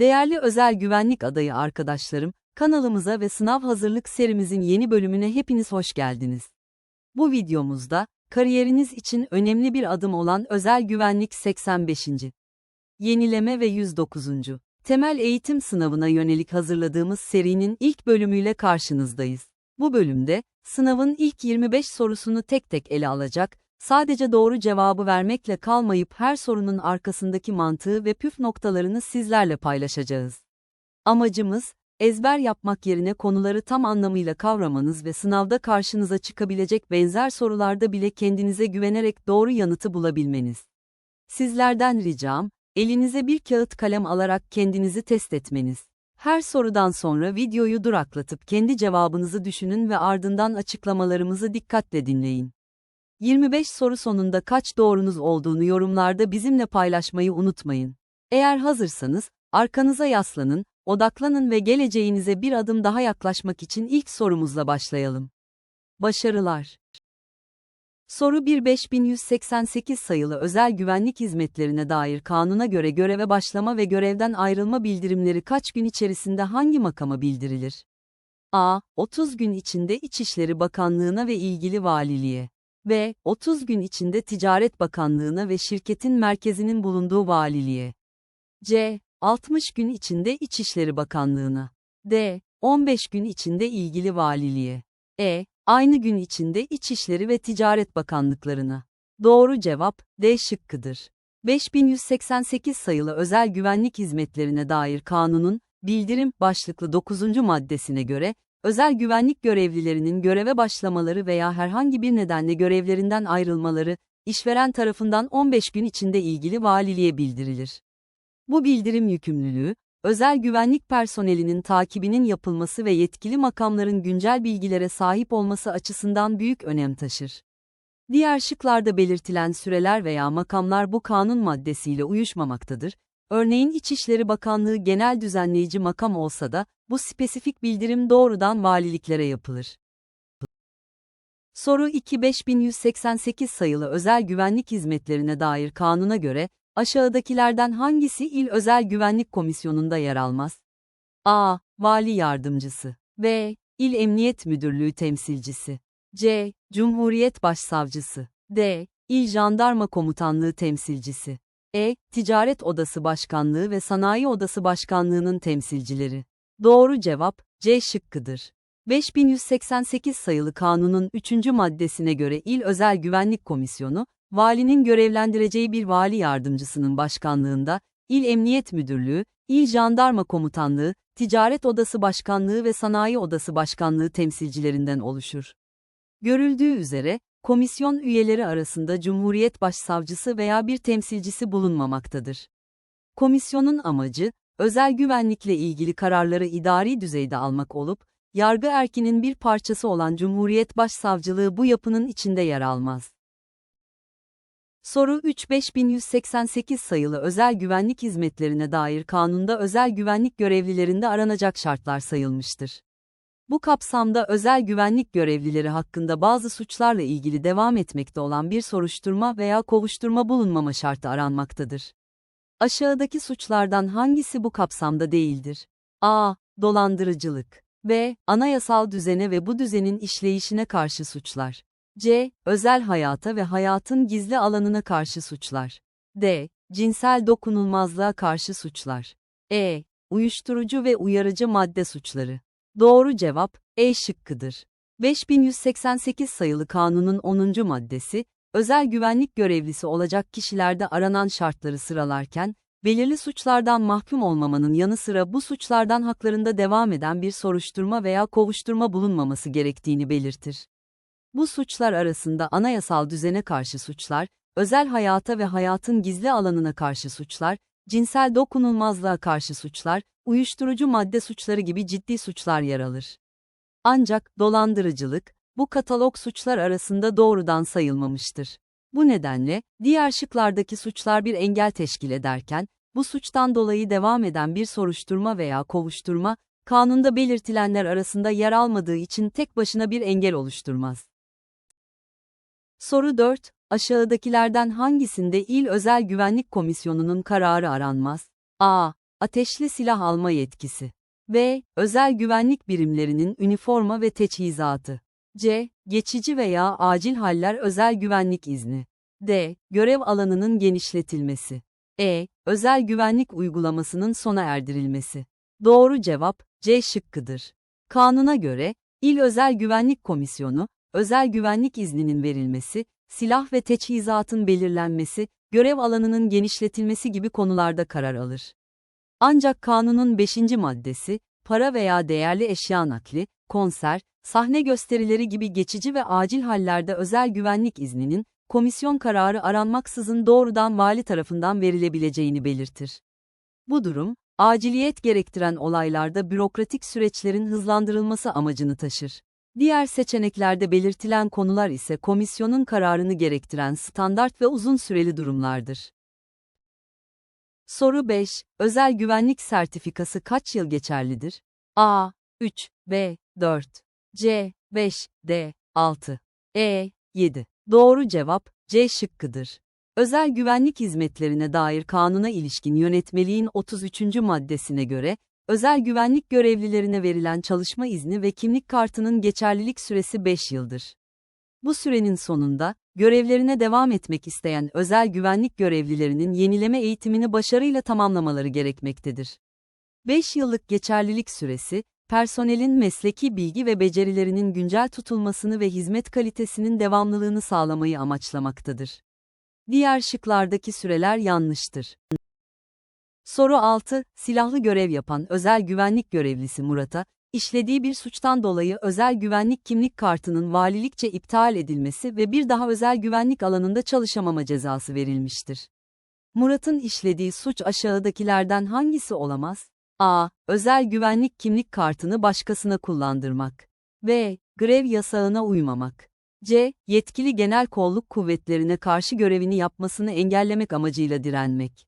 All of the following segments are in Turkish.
Değerli özel güvenlik adayı arkadaşlarım, kanalımıza ve sınav hazırlık serimizin yeni bölümüne hepiniz hoş geldiniz. Bu videomuzda, kariyeriniz için önemli bir adım olan özel güvenlik 85. Yenileme ve 109. Temel eğitim sınavına yönelik hazırladığımız serinin ilk bölümüyle karşınızdayız. Bu bölümde, sınavın ilk 25 sorusunu tek tek ele alacak, sadece doğru cevabı vermekle kalmayıp her sorunun arkasındaki mantığı ve püf noktalarını sizlerle paylaşacağız. Amacımız, ezber yapmak yerine konuları tam anlamıyla kavramanız ve sınavda karşınıza çıkabilecek benzer sorularda bile kendinize güvenerek doğru yanıtı bulabilmeniz. Sizlerden ricam, elinize bir kağıt kalem alarak kendinizi test etmeniz. Her sorudan sonra videoyu duraklatıp kendi cevabınızı düşünün ve ardından açıklamalarımızı dikkatle dinleyin. 25 soru sonunda kaç doğrunuz olduğunu yorumlarda bizimle paylaşmayı unutmayın. Eğer hazırsanız, arkanıza yaslanın, odaklanın ve geleceğinize bir adım daha yaklaşmak için ilk sorumuzla başlayalım. Başarılar. Soru 1 5188 sayılı özel güvenlik hizmetlerine dair kanuna göre göreve başlama ve görevden ayrılma bildirimleri kaç gün içerisinde hangi makama bildirilir? A. 30 gün içinde İçişleri Bakanlığına ve ilgili valiliğe. B. 30 gün içinde Ticaret Bakanlığına ve şirketin merkezinin bulunduğu valiliğe. C. 60 gün içinde İçişleri Bakanlığına. D. 15 gün içinde ilgili valiliğe. E. Aynı gün içinde İçişleri ve Ticaret Bakanlıklarına. Doğru cevap, D şıkkıdır. 5188 sayılı özel güvenlik hizmetlerine dair kanunun, bildirim başlıklı 9. maddesine göre, özel güvenlik görevlilerinin göreve başlamaları veya herhangi bir nedenle görevlerinden ayrılmaları, işveren tarafından 15 gün içinde ilgili valiliğe bildirilir. Bu bildirim yükümlülüğü, özel güvenlik personelinin takibinin yapılması ve yetkili makamların güncel bilgilere sahip olması açısından büyük önem taşır. Diğer şıklarda belirtilen süreler veya makamlar bu kanun maddesiyle uyuşmamaktadır. Örneğin İçişleri Bakanlığı genel düzenleyici makam olsa da, bu spesifik bildirim doğrudan valiliklere yapılır. Soru 2 5188 sayılı özel güvenlik hizmetlerine dair kanuna göre, aşağıdakilerden hangisi İl Özel Güvenlik Komisyonu'nda yer almaz? A. Vali Yardımcısı B. İl Emniyet Müdürlüğü Temsilcisi C. Cumhuriyet Başsavcısı D. İl Jandarma Komutanlığı Temsilcisi E. Ticaret Odası Başkanlığı ve Sanayi Odası Başkanlığı'nın temsilcileri. Doğru cevap, C şıkkıdır. 5188 sayılı kanunun 3. maddesine göre İl Özel Güvenlik Komisyonu, valinin görevlendireceği bir vali yardımcısının başkanlığında, İl Emniyet Müdürlüğü, İl Jandarma Komutanlığı, Ticaret Odası Başkanlığı ve Sanayi Odası Başkanlığı temsilcilerinden oluşur. Görüldüğü üzere, komisyon üyeleri arasında Cumhuriyet Başsavcısı veya bir temsilcisi bulunmamaktadır. Komisyonun amacı, özel güvenlikle ilgili kararları idari düzeyde almak olup, yargı erkinin bir parçası olan Cumhuriyet Başsavcılığı bu yapının içinde yer almaz. Soru 3 5188 sayılı özel güvenlik hizmetlerine dair kanunda özel güvenlik görevlilerinde aranacak şartlar sayılmıştır. Bu kapsamda özel güvenlik görevlileri hakkında bazı suçlarla ilgili devam etmekte olan bir soruşturma veya kovuşturma bulunmama şartı aranmaktadır. Aşağıdaki suçlardan hangisi bu kapsamda değildir? A. Dolandırıcılık. B. Anayasal düzene ve bu düzenin işleyişine karşı suçlar. C. Özel hayata ve hayatın gizli alanına karşı suçlar. D. Cinsel dokunulmazlığa karşı suçlar. E. Uyuşturucu ve uyarıcı madde suçları. Doğru cevap, E şıkkıdır. 5188 sayılı kanunun 10. maddesi, özel güvenlik görevlisi olacak kişilerde aranan şartları sıralarken, belirli suçlardan mahkum olmamanın yanı sıra bu suçlardan haklarında devam eden bir soruşturma veya kovuşturma bulunmaması gerektiğini belirtir. Bu suçlar arasında anayasal düzene karşı suçlar, özel hayata ve hayatın gizli alanına karşı suçlar, cinsel dokunulmazlığa karşı suçlar, uyuşturucu madde suçları gibi ciddi suçlar yer alır. Ancak dolandırıcılık, bu katalog suçlar arasında doğrudan sayılmamıştır. Bu nedenle, diğer şıklardaki suçlar bir engel teşkil ederken, bu suçtan dolayı devam eden bir soruşturma veya kovuşturma, kanunda belirtilenler arasında yer almadığı için tek başına bir engel oluşturmaz. Soru 4. Aşağıdakilerden hangisinde İl Özel Güvenlik Komisyonu'nun kararı aranmaz? A. Ateşli silah alma yetkisi. B. Özel güvenlik birimlerinin üniforma ve teçhizatı. C. Geçici veya acil haller özel güvenlik izni. D. Görev alanının genişletilmesi. E. Özel güvenlik uygulamasının sona erdirilmesi. Doğru cevap C şıkkıdır. Kanuna göre, İl Özel Güvenlik Komisyonu, özel güvenlik izninin verilmesi, silah ve teçhizatın belirlenmesi, görev alanının genişletilmesi gibi konularda karar alır. Ancak kanunun 5. maddesi, para veya değerli eşya nakli, konser, sahne gösterileri gibi geçici ve acil hallerde özel güvenlik izninin, komisyon kararı aranmaksızın doğrudan vali tarafından verilebileceğini belirtir. Bu durum, aciliyet gerektiren olaylarda bürokratik süreçlerin hızlandırılması amacını taşır. Diğer seçeneklerde belirtilen konular ise komisyonun kararını gerektiren standart ve uzun süreli durumlardır. Soru 5. Özel güvenlik sertifikası kaç yıl geçerlidir? A. 3, B. 4, C. 5, D. 6, E. 7. Doğru cevap, C şıkkıdır. Özel güvenlik hizmetlerine dair kanuna ilişkin yönetmeliğin 33. maddesine göre, özel güvenlik görevlilerine verilen çalışma izni ve kimlik kartının geçerlilik süresi 5 yıldır. Bu sürenin sonunda, görevlerine devam etmek isteyen özel güvenlik görevlilerinin yenileme eğitimini başarıyla tamamlamaları gerekmektedir. 5 yıllık geçerlilik süresi, personelin mesleki bilgi ve becerilerinin güncel tutulmasını ve hizmet kalitesinin devamlılığını sağlamayı amaçlamaktadır. Diğer şıklardaki süreler yanlıştır. Soru 6. Silahlı görev yapan özel güvenlik görevlisi Murat'a, işlediği bir suçtan dolayı özel güvenlik kimlik kartının valilikçe iptal edilmesi ve bir daha özel güvenlik alanında çalışamama cezası verilmiştir. Murat'ın işlediği suç aşağıdakilerden hangisi olamaz? A. Özel güvenlik kimlik kartını başkasına kullandırmak. B. Grev yasağına uymamak. C. Yetkili genel kolluk kuvvetlerine karşı görevini yapmasını engellemek amacıyla direnmek.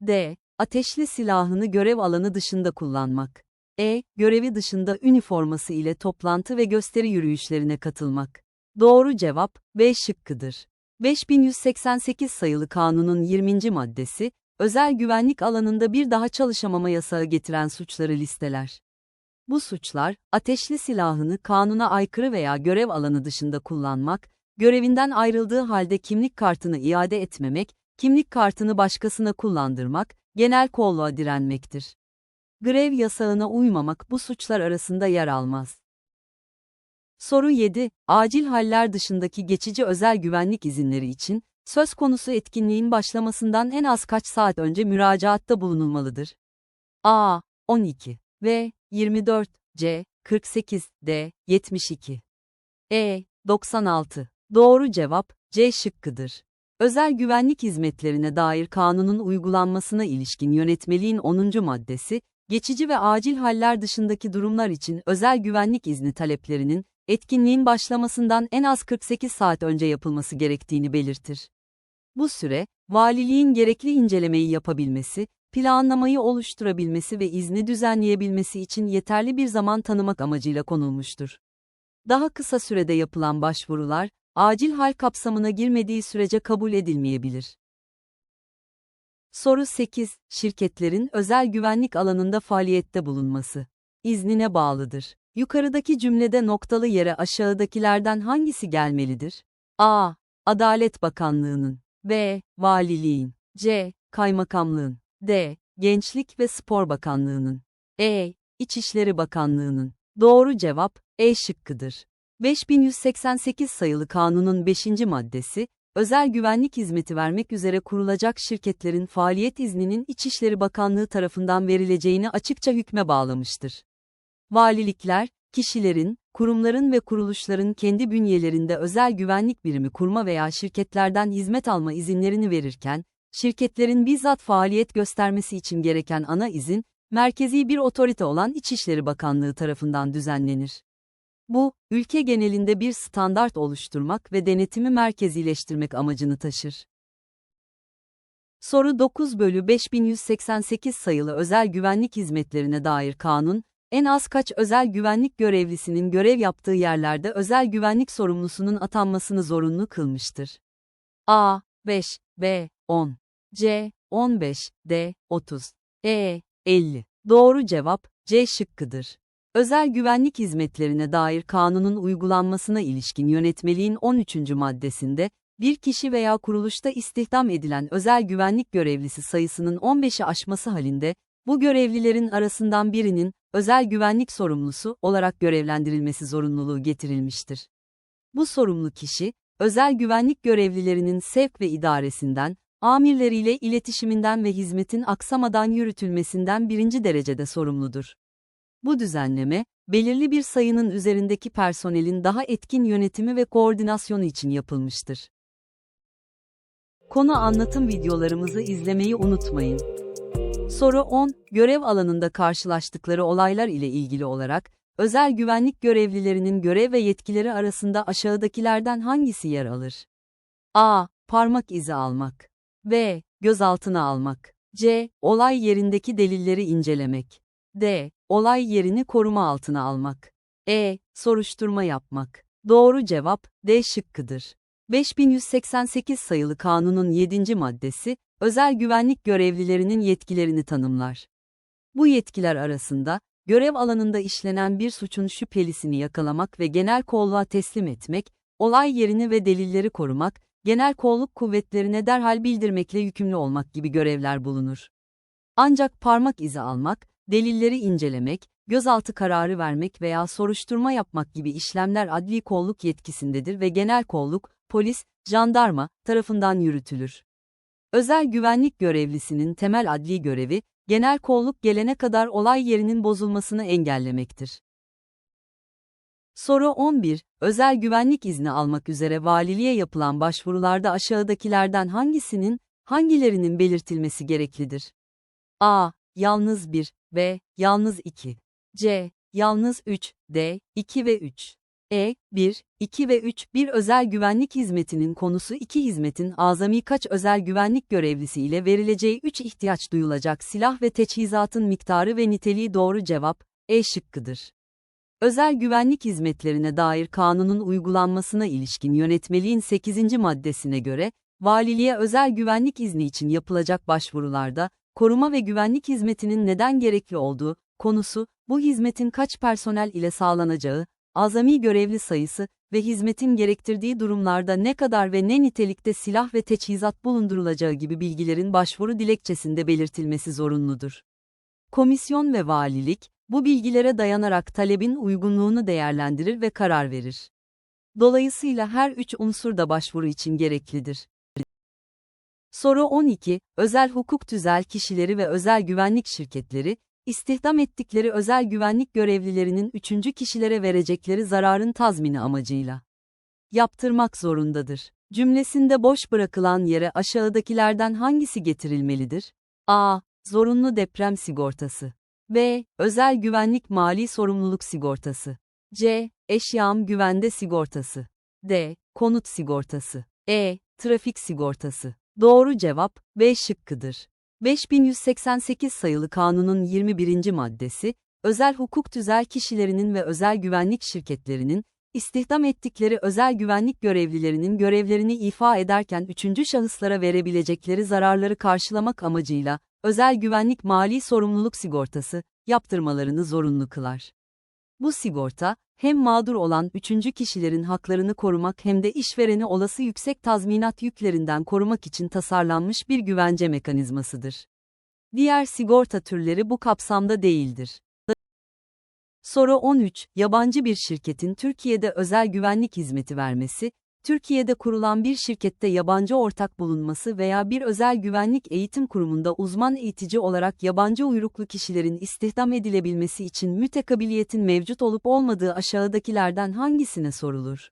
D. Ateşli silahını görev alanı dışında kullanmak. E. Görevi dışında üniforması ile toplantı ve gösteri yürüyüşlerine katılmak. Doğru cevap B şıkkıdır. 5188 sayılı kanunun 20. maddesi, özel güvenlik alanında bir daha çalışamama yasağı getiren suçları listeler. Bu suçlar, ateşli silahını kanuna aykırı veya görev alanı dışında kullanmak, görevinden ayrıldığı halde kimlik kartını iade etmemek, kimlik kartını başkasına kullandırmak, genel kolluğa direnmektir. Grev yasağına uymamak bu suçlar arasında yer almaz. Soru 7. Acil haller dışındaki geçici özel güvenlik izinleri için, söz konusu etkinliğin başlamasından en az kaç saat önce müracaatta bulunulmalıdır? A. 12 V. 24 C. 48 D. 72 E. 96 Doğru cevap C şıkkıdır. Özel güvenlik hizmetlerine dair kanunun uygulanmasına ilişkin yönetmeliğin 10. maddesi, geçici ve acil haller dışındaki durumlar için özel güvenlik izni taleplerinin, etkinliğin başlamasından en az 48 saat önce yapılması gerektiğini belirtir. Bu süre, valiliğin gerekli incelemeyi yapabilmesi, planlamayı oluşturabilmesi ve izni düzenleyebilmesi için yeterli bir zaman tanımak amacıyla konulmuştur. Daha kısa sürede yapılan başvurular, acil hal kapsamına girmediği sürece kabul edilmeyebilir. Soru 8. Şirketlerin özel güvenlik alanında faaliyette bulunması iznine bağlıdır. Yukarıdaki cümlede noktalı yere aşağıdakilerden hangisi gelmelidir? A. Adalet Bakanlığı'nın B. Valiliğin C. Kaymakamlığın D. Gençlik ve Spor Bakanlığı'nın E. İçişleri Bakanlığı'nın Doğru cevap E şıkkıdır. 5188 sayılı kanunun 5. maddesi, özel güvenlik hizmeti vermek üzere kurulacak şirketlerin faaliyet izninin İçişleri Bakanlığı tarafından verileceğini açıkça hükme bağlamıştır. Valilikler, kişilerin, kurumların ve kuruluşların kendi bünyelerinde özel güvenlik birimi kurma veya şirketlerden hizmet alma izinlerini verirken, şirketlerin bizzat faaliyet göstermesi için gereken ana izin, merkezi bir otorite olan İçişleri Bakanlığı tarafından düzenlenir. Bu, ülke genelinde bir standart oluşturmak ve denetimi merkezileştirmek amacını taşır. Soru 9 bölü 5188 sayılı özel güvenlik hizmetlerine dair kanun, en az kaç özel güvenlik görevlisinin görev yaptığı yerlerde özel güvenlik sorumlusunun atanmasını zorunlu kılmıştır. A. 5, B. 10, C. 15, D. 30, E. 50. Doğru cevap C şıkkıdır. Özel güvenlik hizmetlerine dair kanunun uygulanmasına ilişkin yönetmeliğin 13. maddesinde, bir kişi veya kuruluşta istihdam edilen özel güvenlik görevlisi sayısının 15'i aşması halinde, bu görevlilerin arasından birinin, özel güvenlik sorumlusu olarak görevlendirilmesi zorunluluğu getirilmiştir. Bu sorumlu kişi, özel güvenlik görevlilerinin sevk ve idaresinden, amirleriyle iletişiminden ve hizmetin aksamadan yürütülmesinden birinci derecede sorumludur. Bu düzenleme, belirli bir sayının üzerindeki personelin daha etkin yönetimi ve koordinasyonu için yapılmıştır. Konu anlatım videolarımızı izlemeyi unutmayın. Soru 10. Görev alanında karşılaştıkları olaylar ile ilgili olarak, özel güvenlik görevlilerinin görev ve yetkileri arasında aşağıdakilerden hangisi yer alır? A. Parmak izi almak. B. Gözaltına almak. C. Olay yerindeki delilleri incelemek. D. Olay yerini koruma altına almak. E. Soruşturma yapmak. Doğru cevap D şıkkıdır. 5188 sayılı kanunun 7. maddesi, özel güvenlik görevlilerinin yetkilerini tanımlar. Bu yetkiler arasında, görev alanında işlenen bir suçun şüphelisini yakalamak ve genel kolluğa teslim etmek, olay yerini ve delilleri korumak, genel kolluk kuvvetlerine derhal bildirmekle yükümlü olmak gibi görevler bulunur. Ancak parmak izi almak, delilleri incelemek, gözaltı kararı vermek veya soruşturma yapmak gibi işlemler adli kolluk yetkisindedir ve genel kolluk, polis, jandarma tarafından yürütülür. Özel güvenlik görevlisinin temel adli görevi, genel kolluk gelene kadar olay yerinin bozulmasını engellemektir. Soru 11. Özel güvenlik izni almak üzere valiliğe yapılan başvurularda aşağıdakilerden hangisinin, hangilerinin belirtilmesi gereklidir? A. Yalnız 1, B. Yalnız 2, C. Yalnız 3, D. 2 ve 3. E. 1, 2 ve 3 bir özel güvenlik hizmetinin konusu iki hizmetin azami kaç özel güvenlik görevlisi ile verileceği 3 ihtiyaç duyulacak silah ve teçhizatın miktarı ve niteliği doğru cevap, E şıkkıdır. Özel güvenlik hizmetlerine dair kanunun uygulanmasına ilişkin yönetmeliğin 8. maddesine göre, valiliğe özel güvenlik izni için yapılacak başvurularda, koruma ve güvenlik hizmetinin neden gerekli olduğu, konusu, bu hizmetin kaç personel ile sağlanacağı, azami görevli sayısı ve hizmetin gerektirdiği durumlarda ne kadar ve ne nitelikte silah ve teçhizat bulundurulacağı gibi bilgilerin başvuru dilekçesinde belirtilmesi zorunludur. Komisyon ve valilik, bu bilgilere dayanarak talebin uygunluğunu değerlendirir ve karar verir. Dolayısıyla her üç unsur da başvuru için gereklidir. Soru 12. Özel hukuk tüzel kişileri ve özel güvenlik şirketleri, istihdam ettikleri özel güvenlik görevlilerinin üçüncü kişilere verecekleri zararın tazmini amacıyla yaptırmak zorundadır. Cümlesinde boş bırakılan yere aşağıdakilerden hangisi getirilmelidir? A. Zorunlu deprem sigortası. B. Özel güvenlik mali sorumluluk sigortası. C. Eşyam güvende sigortası. D. Konut sigortası. E. Trafik sigortası. Doğru cevap B şıkkıdır. 5188 sayılı kanunun 21. maddesi, özel hukuk tüzel kişilerinin ve özel güvenlik şirketlerinin, istihdam ettikleri özel güvenlik görevlilerinin görevlerini ifa ederken üçüncü şahıslara verebilecekleri zararları karşılamak amacıyla, özel güvenlik mali sorumluluk sigortası, yaptırmalarını zorunlu kılar. Bu sigorta, hem mağdur olan üçüncü kişilerin haklarını korumak hem de işvereni olası yüksek tazminat yüklerinden korumak için tasarlanmış bir güvence mekanizmasıdır. Diğer sigorta türleri bu kapsamda değildir. Soru 13. Yabancı bir şirketin Türkiye'de özel güvenlik hizmeti vermesi, Türkiye'de kurulan bir şirkette yabancı ortak bulunması veya bir özel güvenlik eğitim kurumunda uzman eğitici olarak yabancı uyruklu kişilerin istihdam edilebilmesi için mütekabiliyetin mevcut olup olmadığı aşağıdakilerden hangisine sorulur?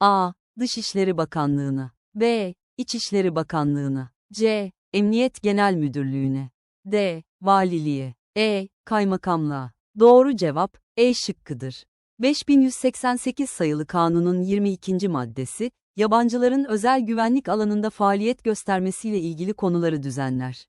A. Dışişleri Bakanlığına B. İçişleri Bakanlığına C. Emniyet Genel Müdürlüğüne D. Valiliğe E. Kaymakamlığa Doğru cevap E şıkkıdır. 5188 sayılı kanunun 22. maddesi, yabancıların özel güvenlik alanında faaliyet göstermesiyle ilgili konuları düzenler.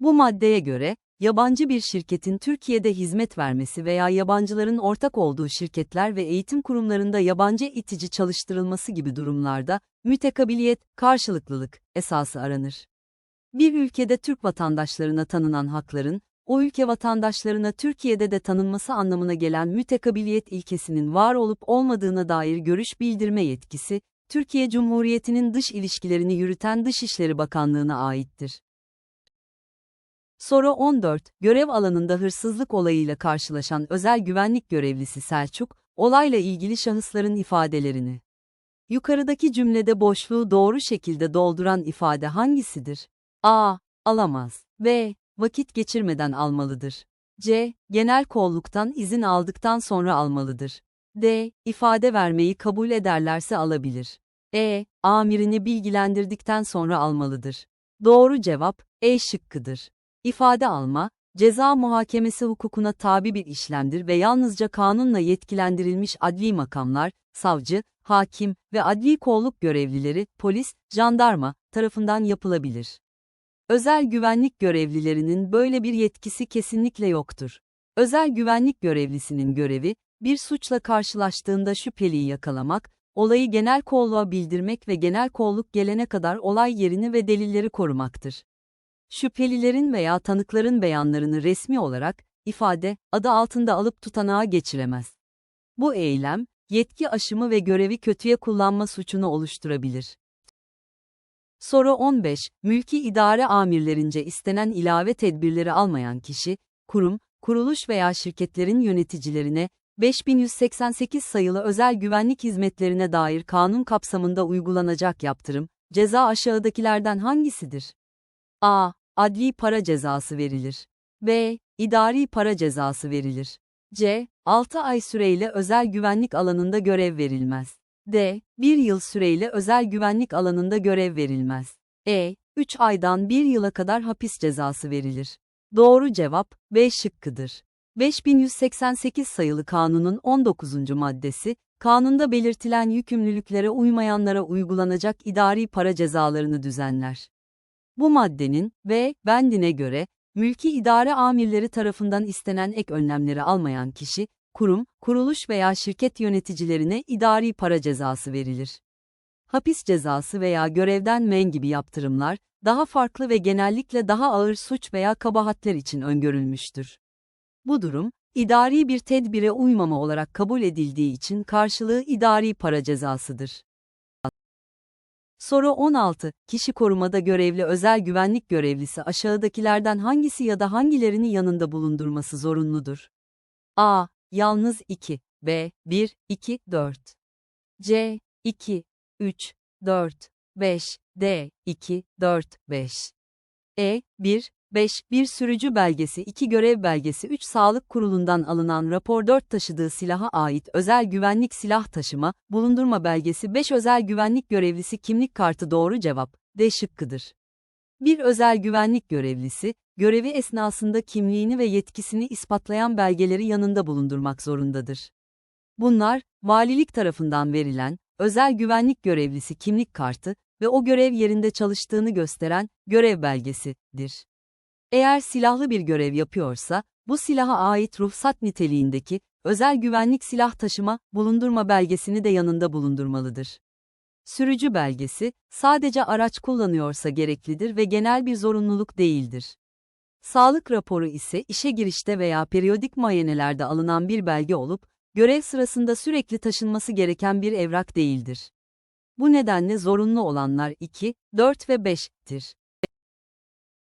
Bu maddeye göre, yabancı bir şirketin Türkiye'de hizmet vermesi veya yabancıların ortak olduğu şirketler ve eğitim kurumlarında yabancı itici çalıştırılması gibi durumlarda, mütekabiliyet, karşılıklılık esası aranır. Bir ülkede Türk vatandaşlarına tanınan hakların, o ülke vatandaşlarına Türkiye'de de tanınması anlamına gelen mütekabiliyet ilkesinin var olup olmadığına dair görüş bildirme yetkisi, Türkiye Cumhuriyeti'nin dış ilişkilerini yürüten Dışişleri Bakanlığı'na aittir. Soru 14. Görev alanında hırsızlık olayıyla karşılaşan özel güvenlik görevlisi Selçuk, olayla ilgili şahısların ifadelerini. Yukarıdaki cümlede boşluğu doğru şekilde dolduran ifade hangisidir? A. Alamaz. B. Vakit geçirmeden almalıdır. C. Genel kolluktan izin aldıktan sonra almalıdır. D. İfade vermeyi kabul ederlerse alabilir. E. Amirini bilgilendirdikten sonra almalıdır. Doğru cevap E şıkkıdır. İfade alma, ceza muhakemesi hukukuna tabi bir işlemdir ve yalnızca kanunla yetkilendirilmiş adli makamlar, savcı, hakim ve adli kolluk görevlileri, polis, jandarma tarafından yapılabilir. Özel güvenlik görevlilerinin böyle bir yetkisi kesinlikle yoktur. Özel güvenlik görevlisinin görevi, bir suçla karşılaştığında şüpheliyi yakalamak, olayı genel kolluğa bildirmek ve genel kolluk gelene kadar olay yerini ve delilleri korumaktır. Şüphelilerin veya tanıkların beyanlarını resmi olarak, ifade, adı altında alıp tutanağa geçiremez. Bu eylem, yetki aşımı ve görevi kötüye kullanma suçunu oluşturabilir. Soru 15. Mülki idare amirlerince istenen ilave tedbirleri almayan kişi, kurum, kuruluş veya şirketlerin yöneticilerine, 5188 sayılı özel güvenlik hizmetlerine dair kanun kapsamında uygulanacak yaptırım, ceza aşağıdakilerden hangisidir? A. Adli para cezası verilir. B. İdari para cezası verilir. C. 6 ay süreyle özel güvenlik alanında görev verilmez. D. 1 yıl süreyle özel güvenlik alanında görev verilmez. E. 3 aydan 1 yıla kadar hapis cezası verilir. Doğru cevap B şıkkıdır. 5188 sayılı kanunun 19. maddesi, kanunda belirtilen yükümlülüklere uymayanlara uygulanacak idari para cezalarını düzenler. Bu maddenin ve bendine göre, mülki idare amirleri tarafından istenen ek önlemleri almayan kişi, kurum, kuruluş veya şirket yöneticilerine idari para cezası verilir. Hapis cezası veya görevden men gibi yaptırımlar, daha farklı ve genellikle daha ağır suç veya kabahatler için öngörülmüştür. Bu durum, idari bir tedbire uymama olarak kabul edildiği için karşılığı idari para cezasıdır. Soru 16. Kişi korumada görevli özel güvenlik görevlisi aşağıdakilerden hangisi ya da hangilerini yanında bulundurması zorunludur? A. Yalnız 2. B. 1, 2, 4. C. 2, 3, 4, 5. D. 2, 4, 5. E. 1, 5. Bir sürücü belgesi 2 görev belgesi 3 sağlık kurulundan alınan rapor 4 taşıdığı silaha ait özel güvenlik silah taşıma, bulundurma belgesi 5 özel güvenlik görevlisi kimlik kartı doğru cevap, D şıkkıdır. Bir özel güvenlik görevlisi, görevi esnasında kimliğini ve yetkisini ispatlayan belgeleri yanında bulundurmak zorundadır. Bunlar, valilik tarafından verilen, özel güvenlik görevlisi kimlik kartı ve o görev yerinde çalıştığını gösteren görev belgesidir. Eğer silahlı bir görev yapıyorsa, bu silaha ait ruhsat niteliğindeki özel güvenlik silah taşıma, bulundurma belgesini de yanında bulundurmalıdır. Sürücü belgesi, sadece araç kullanıyorsa gereklidir ve genel bir zorunluluk değildir. Sağlık raporu ise işe girişte veya periyodik muayenelerde alınan bir belge olup, görev sırasında sürekli taşınması gereken bir evrak değildir. Bu nedenle zorunlu olanlar 2, 4 ve 5'tir.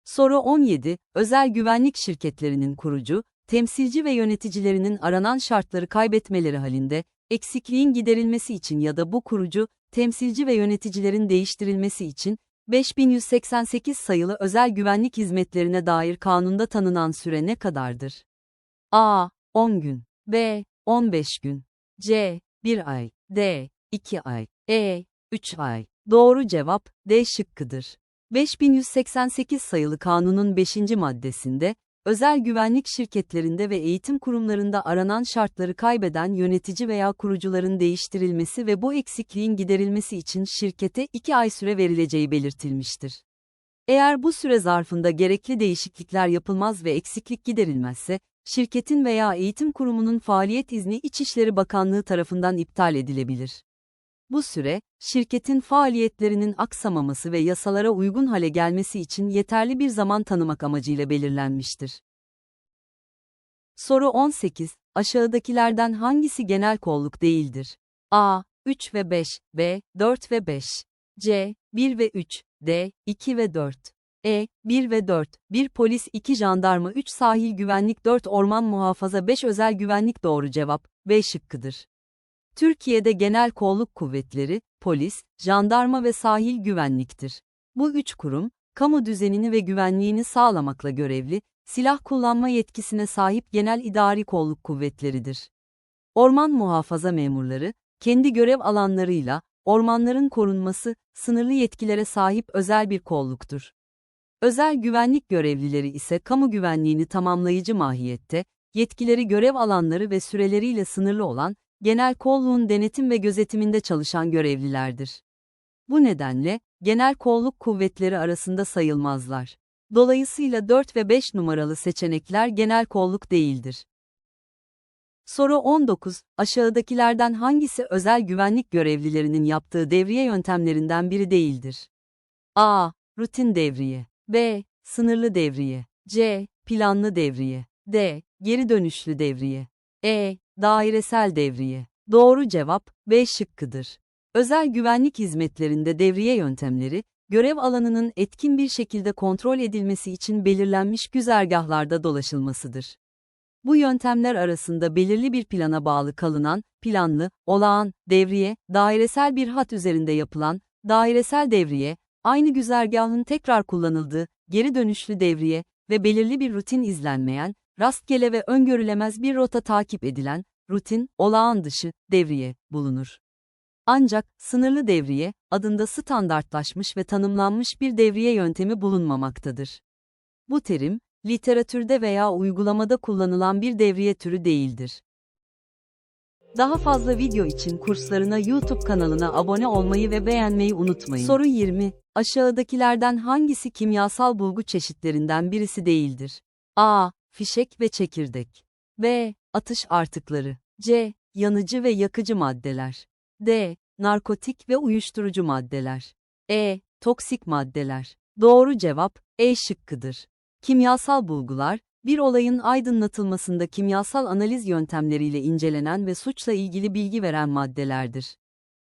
Soru 17. Özel güvenlik şirketlerinin kurucu, temsilci ve yöneticilerinin aranan şartları kaybetmeleri halinde, eksikliğin giderilmesi için ya da bu kurucu, temsilci ve yöneticilerin değiştirilmesi için, 5188 sayılı özel güvenlik hizmetlerine dair kanunda tanınan süre ne kadardır? A. 10 gün. B. 15 gün. C. 1 ay. D. 2 ay. E. 3 ay. Doğru cevap D şıkkıdır. 5188 sayılı kanunun 5. maddesinde, özel güvenlik şirketlerinde ve eğitim kurumlarında aranan şartları kaybeden yönetici veya kurucuların değiştirilmesi ve bu eksikliğin giderilmesi için şirkete 2 ay süre verileceği belirtilmiştir. Eğer bu süre zarfında gerekli değişiklikler yapılmaz ve eksiklik giderilmezse, şirketin veya eğitim kurumunun faaliyet izni İçişleri Bakanlığı tarafından iptal edilebilir. Bu süre, şirketin faaliyetlerinin aksamaması ve yasalara uygun hale gelmesi için yeterli bir zaman tanımak amacıyla belirlenmiştir. Soru 18. Aşağıdakilerden hangisi genel kolluk değildir? A. 3 ve 5, B. 4 ve 5, C. 1 ve 3, D. 2 ve 4. E. 1 ve 4, 1 polis 2 jandarma 3 sahil güvenlik 4 orman muhafaza 5 özel güvenlik doğru cevap, B şıkkıdır. Türkiye'de genel kolluk kuvvetleri, polis, jandarma ve sahil güvenliktir. Bu üç kurum, kamu düzenini ve güvenliğini sağlamakla görevli, silah kullanma yetkisine sahip genel idari kolluk kuvvetleridir. Orman muhafaza memurları, kendi görev alanlarıyla, ormanların korunması, sınırlı yetkilere sahip özel bir kolluktur. Özel güvenlik görevlileri ise kamu güvenliğini tamamlayıcı mahiyette, yetkileri görev alanları ve süreleriyle sınırlı olan, genel kolluğun denetim ve gözetiminde çalışan görevlilerdir. Bu nedenle, genel kolluk kuvvetleri arasında sayılmazlar. Dolayısıyla 4 ve 5 numaralı seçenekler genel kolluk değildir. Soru 19. Aşağıdakilerden hangisi özel güvenlik görevlilerinin yaptığı devriye yöntemlerinden biri değildir? A. Rutin devriye. B. Sınırlı devriye. C. Planlı devriye. D. Geri dönüşlü devriye. E. Dairesel devriye. Doğru cevap B şıkkıdır. Özel güvenlik hizmetlerinde devriye yöntemleri, görev alanının etkin bir şekilde kontrol edilmesi için belirlenmiş güzergahlarda dolaşılmasıdır. Bu yöntemler arasında belirli bir plana bağlı kalınan, planlı, olağan, devriye, dairesel bir hat üzerinde yapılan, dairesel devriye, aynı güzergahın tekrar kullanıldığı, geri dönüşlü devriye ve belirli bir rutin izlenmeyen, rastgele ve öngörülemez bir rota takip edilen, rutin, olağan dışı, devriye, bulunur. Ancak, sınırlı devriye, adında standartlaşmış ve tanımlanmış bir devriye yöntemi bulunmamaktadır. Bu terim, literatürde veya uygulamada kullanılan bir devriye türü değildir. Daha fazla video için kurslarına YouTube kanalına abone olmayı ve beğenmeyi unutmayın. Soru 20. Aşağıdakilerden hangisi kimyasal bulgu çeşitlerinden birisi değildir? A. Fişek ve çekirdek. B. Atış artıkları. C. Yanıcı ve yakıcı maddeler. D. Narkotik ve uyuşturucu maddeler. E. Toksik maddeler. Doğru cevap E şıkkıdır. Kimyasal bulgular, bir olayın aydınlatılmasında kimyasal analiz yöntemleriyle incelenen ve suçla ilgili bilgi veren maddelerdir.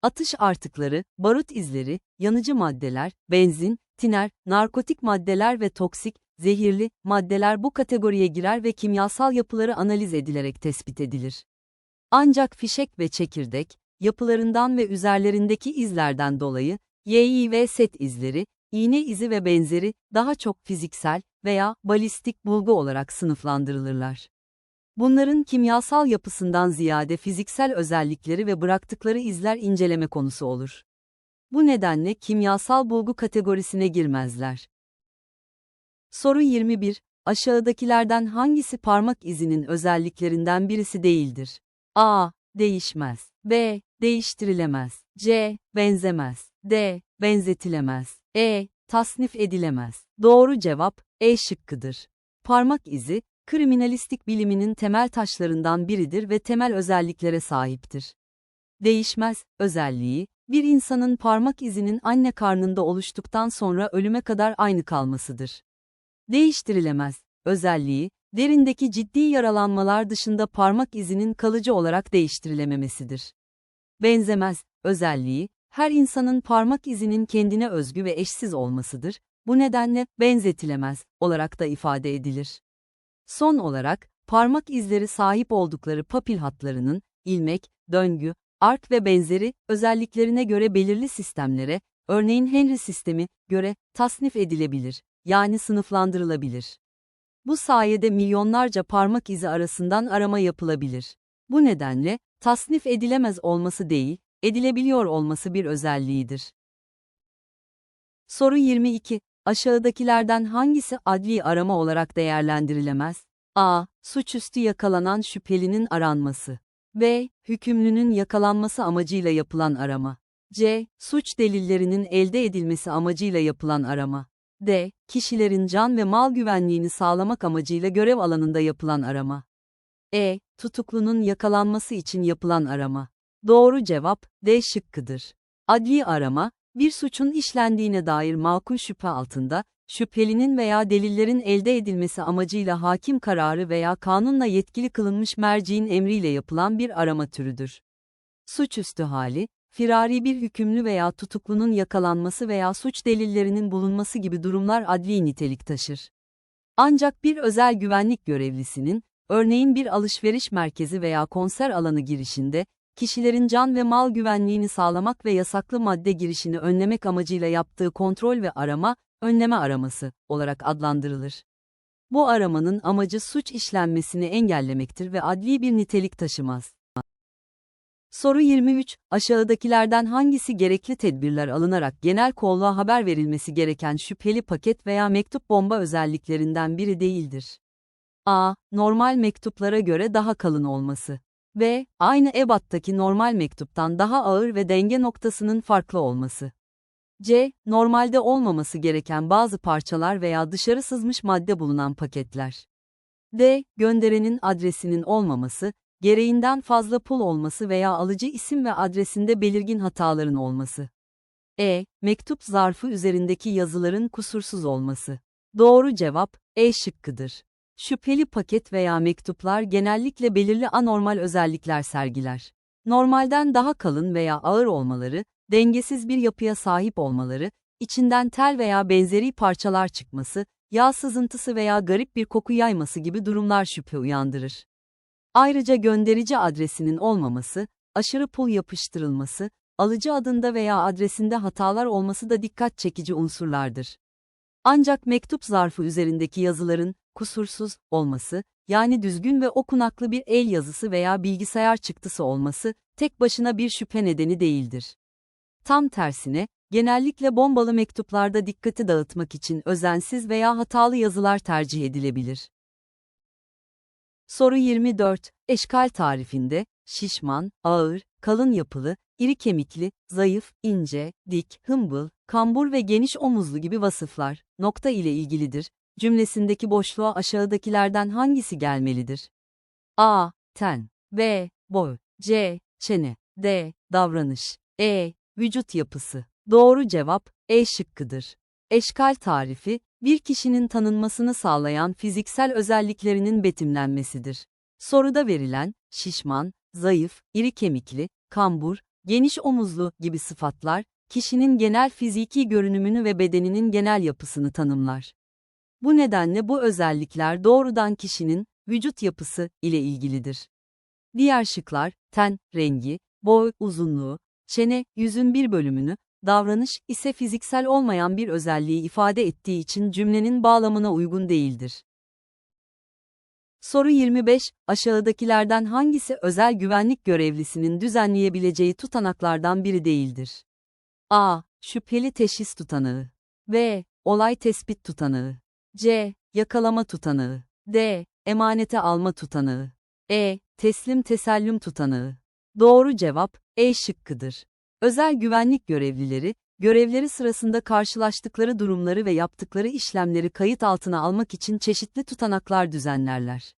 Atış artıkları, barut izleri, yanıcı maddeler, benzin, tiner, narkotik maddeler ve toksik, zehirli maddeler bu kategoriye girer ve kimyasal yapıları analiz edilerek tespit edilir. Ancak fişek ve çekirdek, yapılarından ve üzerlerindeki izlerden dolayı, YI ve set izleri, iğne izi ve benzeri, daha çok fiziksel veya balistik bulgu olarak sınıflandırılırlar. Bunların kimyasal yapısından ziyade fiziksel özellikleri ve bıraktıkları izler inceleme konusu olur. Bu nedenle kimyasal bulgu kategorisine girmezler. Soru 21. Aşağıdakilerden hangisi parmak izinin özelliklerinden birisi değildir? A. Değişmez. B. Değiştirilemez. C. Benzemez. D. Benzetilemez. E. Tasnif edilemez. Doğru cevap E şıkkıdır. Parmak izi, kriminalistik biliminin temel taşlarından biridir ve temel özelliklere sahiptir. Değişmez özelliği, bir insanın parmak izinin anne karnında oluştuktan sonra ölüme kadar aynı kalmasıdır. Değiştirilemez özelliği, derindeki ciddi yaralanmalar dışında parmak izinin kalıcı olarak değiştirilememesidir. Benzemez özelliği, her insanın parmak izinin kendine özgü ve eşsiz olmasıdır, bu nedenle benzetilemez olarak da ifade edilir. Son olarak, parmak izleri sahip oldukları papil hatlarının, ilmek, döngü, ark ve benzeri özelliklerine göre belirli sistemlere, örneğin Henry sistemi, göre tasnif edilebilir, yani sınıflandırılabilir. Bu sayede milyonlarca parmak izi arasından arama yapılabilir. Bu nedenle, tasnif edilemez olması değil, edilebiliyor olması bir özelliğidir. Soru 22. Aşağıdakilerden hangisi adli arama olarak değerlendirilemez? A. Suçüstü yakalanan şüphelinin aranması. B. Hükümlünün yakalanması amacıyla yapılan arama. C. Suç delillerinin elde edilmesi amacıyla yapılan arama. D. Kişilerin can ve mal güvenliğini sağlamak amacıyla görev alanında yapılan arama. E. Tutuklunun yakalanması için yapılan arama. Doğru cevap D şıkkıdır. Adli arama, bir suçun işlendiğine dair makul şüphe altında, şüphelinin veya delillerin elde edilmesi amacıyla hakim kararı veya kanunla yetkili kılınmış merciğin emriyle yapılan bir arama türüdür. Suçüstü hali, firari bir hükümlü veya tutuklunun yakalanması veya suç delillerinin bulunması gibi durumlar adli nitelik taşır. Ancak bir özel güvenlik görevlisinin, örneğin bir alışveriş merkezi veya konser alanı girişinde, kişilerin can ve mal güvenliğini sağlamak ve yasaklı madde girişini önlemek amacıyla yaptığı kontrol ve arama, önleme araması olarak adlandırılır. Bu aramanın amacı suç işlenmesini engellemektir ve adli bir nitelik taşımaz. Soru 23, aşağıdakilerden hangisi gerekli tedbirler alınarak genel kolluğa haber verilmesi gereken şüpheli paket veya mektup bomba özelliklerinden biri değildir? A. Normal mektuplara göre daha kalın olması. B. Aynı ebattaki normal mektuptan daha ağır ve denge noktasının farklı olması. C. Normalde olmaması gereken bazı parçalar veya dışarı sızmış madde bulunan paketler. D. Gönderenin adresinin olmaması, gereğinden fazla pul olması veya alıcı isim ve adresinde belirgin hataların olması. E. Mektup zarfı üzerindeki yazıların kusursuz olması. Doğru cevap, E şıkkıdır. Şüpheli paket veya mektuplar genellikle belirli anormal özellikler sergiler. Normalden daha kalın veya ağır olmaları, dengesiz bir yapıya sahip olmaları, içinden tel veya benzeri parçalar çıkması, yağ sızıntısı veya garip bir koku yayması gibi durumlar şüphe uyandırır. Ayrıca gönderici adresinin olmaması, aşırı pul yapıştırılması, alıcı adında veya adresinde hatalar olması da dikkat çekici unsurlardır. Ancak mektup zarfı üzerindeki yazıların kusursuz olması, yani düzgün ve okunaklı bir el yazısı veya bilgisayar çıktısı olması tek başına bir şüphe nedeni değildir. Tam tersine, genellikle bombalı mektuplarda dikkati dağıtmak için özensiz veya hatalı yazılar tercih edilebilir. Soru 24. Eşkal tarifinde, şişman, ağır, kalın yapılı, iri kemikli, zayıf, ince, dik, hımbıl, kambur ve geniş omuzlu gibi vasıflar, nokta ile ilgilidir. Cümlesindeki boşluğa aşağıdakilerden hangisi gelmelidir? A. Ten. B. Boy. C. Çene. D. Davranış. E. Vücut yapısı. Doğru cevap, E şıkkıdır. Eşkal tarifi, bir kişinin tanınmasını sağlayan fiziksel özelliklerinin betimlenmesidir. Soruda verilen, şişman, zayıf, iri kemikli, kambur, geniş omuzlu gibi sıfatlar, kişinin genel fiziki görünümünü ve bedeninin genel yapısını tanımlar. Bu nedenle bu özellikler doğrudan kişinin vücut yapısı ile ilgilidir. Diğer şıklar, ten, rengi, boy, uzunluğu, çene, yüzün bir bölümünü, davranış ise fiziksel olmayan bir özelliği ifade ettiği için cümlenin bağlamına uygun değildir. Soru 25, aşağıdakilerden hangisi özel güvenlik görevlisinin düzenleyebileceği tutanaklardan biri değildir? A. Şüpheli teşhis tutanağı. B. Olay tespit tutanağı. C. Yakalama tutanağı. D. Emanete alma tutanağı. E. Teslim tesellüm tutanağı. Doğru cevap, E şıkkıdır. Özel güvenlik görevlileri, görevleri sırasında karşılaştıkları durumları ve yaptıkları işlemleri kayıt altına almak için çeşitli tutanaklar düzenlerler.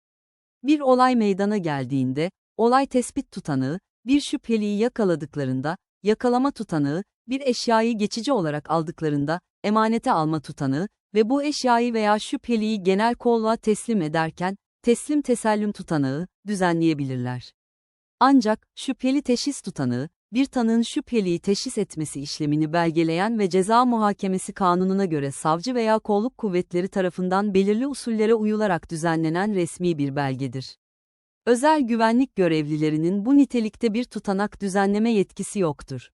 Bir olay meydana geldiğinde, olay tespit tutanağı, bir şüpheliyi yakaladıklarında, yakalama tutanağı, bir eşyayı geçici olarak aldıklarında, emanete alma tutanağı ve bu eşyayı veya şüpheliyi genel kolluğa teslim ederken, teslim tesellüm tutanağı, düzenleyebilirler. Ancak, şüpheli teşhis tutanağı, bir tanığın şüpheliyi teşhis etmesi işlemini belgeleyen ve ceza muhakemesi kanununa göre savcı veya kolluk kuvvetleri tarafından belirli usullere uyularak düzenlenen resmi bir belgedir. Özel güvenlik görevlilerinin bu nitelikte bir tutanak düzenleme yetkisi yoktur.